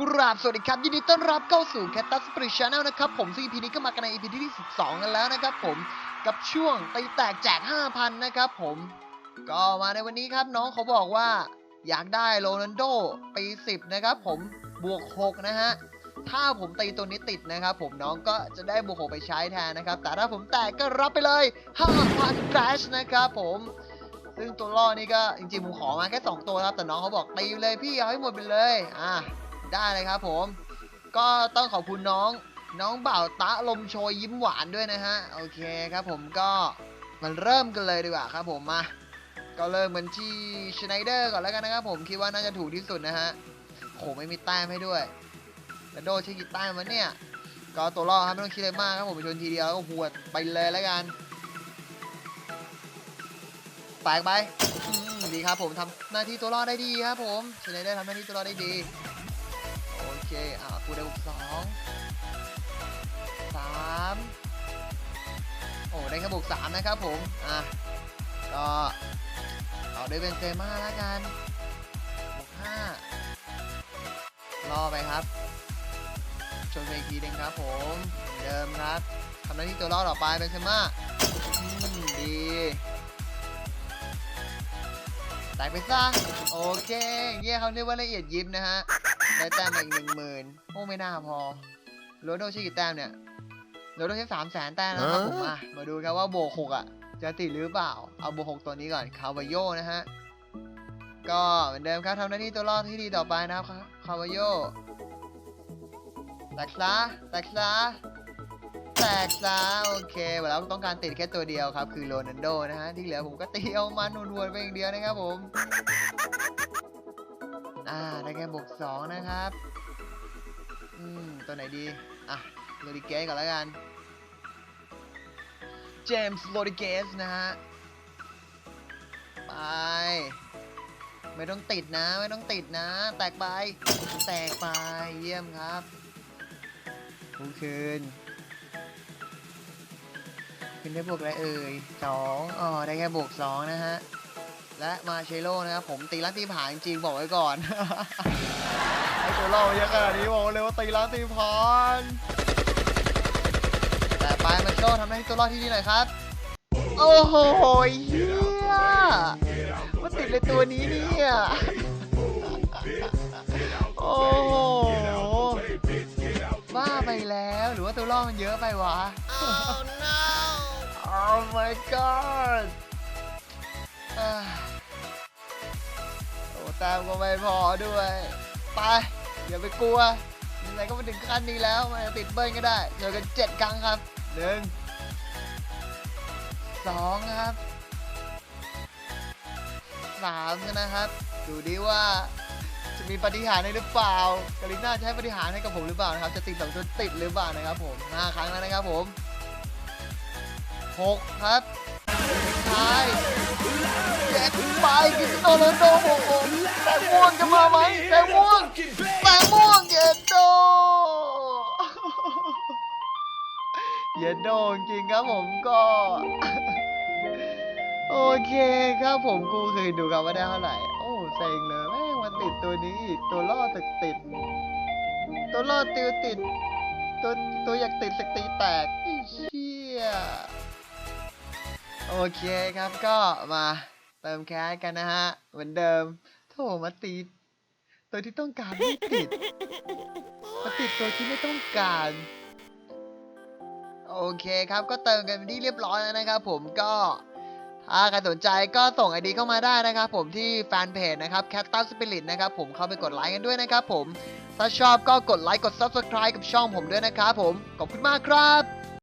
กราบสวัสดีครับ ยินดีต้อนรับเข้าสู่ c a t a s p r i t Channel นะครับ ผมซึ่ง EP นี้ก็มากันใน EP ที่ 12 กันแล้วนะครับผมกับช่วงตีแตกแจก 5,000 นะครับผม ก็มาในวันนี้ครับน้องเขาบอกว่า อยากได้โรนัลโดปี 10 นะครับผมบวก 6 นะฮะ ถ้าผมตีตัวนี้ติดนะครับผมน้องก็จะได้บวก 6 ไปใช้แทนนะครับ แต่ถ้าผมแตกก็รับไปเลย 5,000 Crash นะครับผมซึ่งตัวล่อนี่ก็จริงๆผมขอมาแค่ 2 ตัวครับแต่น้องเขาบอกตีเลยพี่เอาให้หมดไปเลยอะ ได้เลยครับผม ก็ต้องขอบคุณน้องน้องเบ่าวตะลมโชยยิ้มหวานด้วยนะฮะ โอเคครับผมก็มันเริ่มกันเลยดีกว่าครับผมมาก็เริ่มกันที่ชไนเดอร์ก่อนแล้วกันนะครับผมคิดว่าน่าจะถูกที่สุดนะฮะโหไม่มีแต้มให้ด้วยแล้วโดใช้กี่แต้มวะเนี่ย ก็ตัวล่อครับไม่ต้องคิดอะไรมากครับผมชนทีเดียวก็หัวไปเลยแล้วกันแตกไปดีครับผมทำหน้าที่ตัวล่อได้ดีครับผมชไนเดอร์ทำหน้าที่ตัวล่อได้ดี เคอ่ากูได้บุกสองสามโอ้ได้แค่บุกสามนะครับผม อะ ก็เอาด้วยเบนเซม่าแล้วกันบุกห้ารอไปครับ ชนไปทีหนึงครับผม เดิมครับทำหน้าที่ตัวรอดต่อไปเบนเซม่าอืมดีแตกไปซะโอเค เยี่ยเขาเรียกว่าละเอียดยิบนะฮะ ได้แต้มมาอีกหนึ่งหมื่นโอ้ไม่น่าพอโรนัลโดใช้กี่แต้มเนี่ยโรนัลโดใช้สามแสนแต้มนะครับผมมามาดูกันว่าโบกหกอะ จะติดหรือเปล่า เอาโบกหกตัวนี้ก่อนคาวาโยนะฮะก็เหมือนเดิมครับทำหน้าที่ตัวรอดที่ดีต่อไปนะครับคาวาโยแตกซะแตกซะแตกซะโอเคเวลาต้องการติดแค่ตัวเดียวครับ คือโรนัลโดนะฮะที่เหลือผมก็ตีเอามันวนๆไปอย่างเดียวนะครับผม อ่าได้แค่บวกสองนะครับ อืม ตัวไหนดี อะโรดิเกสก่อนแล้วกัน เจมส์โรดิเกสนะฮะ ไป ไม่ต้องติดนะ ไม่ต้องติดนะ แตกไป แตกไป เยี่ยมครับผู้คืนคืนได้บวกอะไรเอ่ยสองอ๋อ ได้แค่บวกสองนะฮะ และมาเชโลนะครับผมตีล้านตีผานจริงๆบอกไว้ก่อนไอตัวเล่าเยอะขนาดนี้บอกเลยว่าตีล้านตีผานแต่ไปมาเชโลทำหน้าที่ตัวรอดที่นี่หน่อยครับ โอ้โหเฮียมาติดเลยตัวนี้เนี่ยโอ้โหบ้าไปแล้วหรือว่าตัวล่อมันเยอะไปวะ oh no oh my god อ่า โอ้แต้มก็ไม่พอด้วย ไปอย่าไปกลัวยังไงก็มาถึงขั้นนี้แล้ว มันจะติดเบิ้ลก็ได้เจอกันเจ็ดครั้งครับหนึ่งสองครับสามนะครับ ดูดิว่าจะมีปฏิหารย์ได้หรือเปล่า กาลิน่าจะให้ปฏิหารย์ให้กับผมหรือเปล่านะครับ จะติดสองตัวติดหรือเปล่านะครับผมห้าครั้งแล้วนะครับผมหกครับท้ายแจก ไปกินโตโรนโดโอ้โหแตงม่วงจะมาไหมแตงม่วงแตงม่วงเย็นโดเย็นโดจริงครับผมก็โอเคครับผมกูเคยดูครับว่าได้เท่าไหร่ โอ้เซ็งเลยแม่งมาติดตัวนี้อีกตัวล่อตึกติด ตัวล่อติวติด ตัวตัวอยากติดสกตีแตกไอ้เชี่ยโอเคครับก็มา เติมแคสกันนะฮะ เหมือนเดิมโถมาตีตัวที่ต้องการไม่ติด มาติดตัวที่ไม่ต้องการ โอเคครับก็เติมกันเป็นที่เรียบร้อยแล้วนะครับ ผมก็ถ้าใครสนใจก็ส่งไอดีเข้ามาได้นะครับ ผมที่แฟนเพจนะครับ c a t t a Spirit นะครับผมเข้าไปกดไลค์กันด้วยนะครับผม ถ้าชอบก็กดไลค์กด Subscribe กับช่องผมด้วยนะครับผม ขอบคุณมากครับ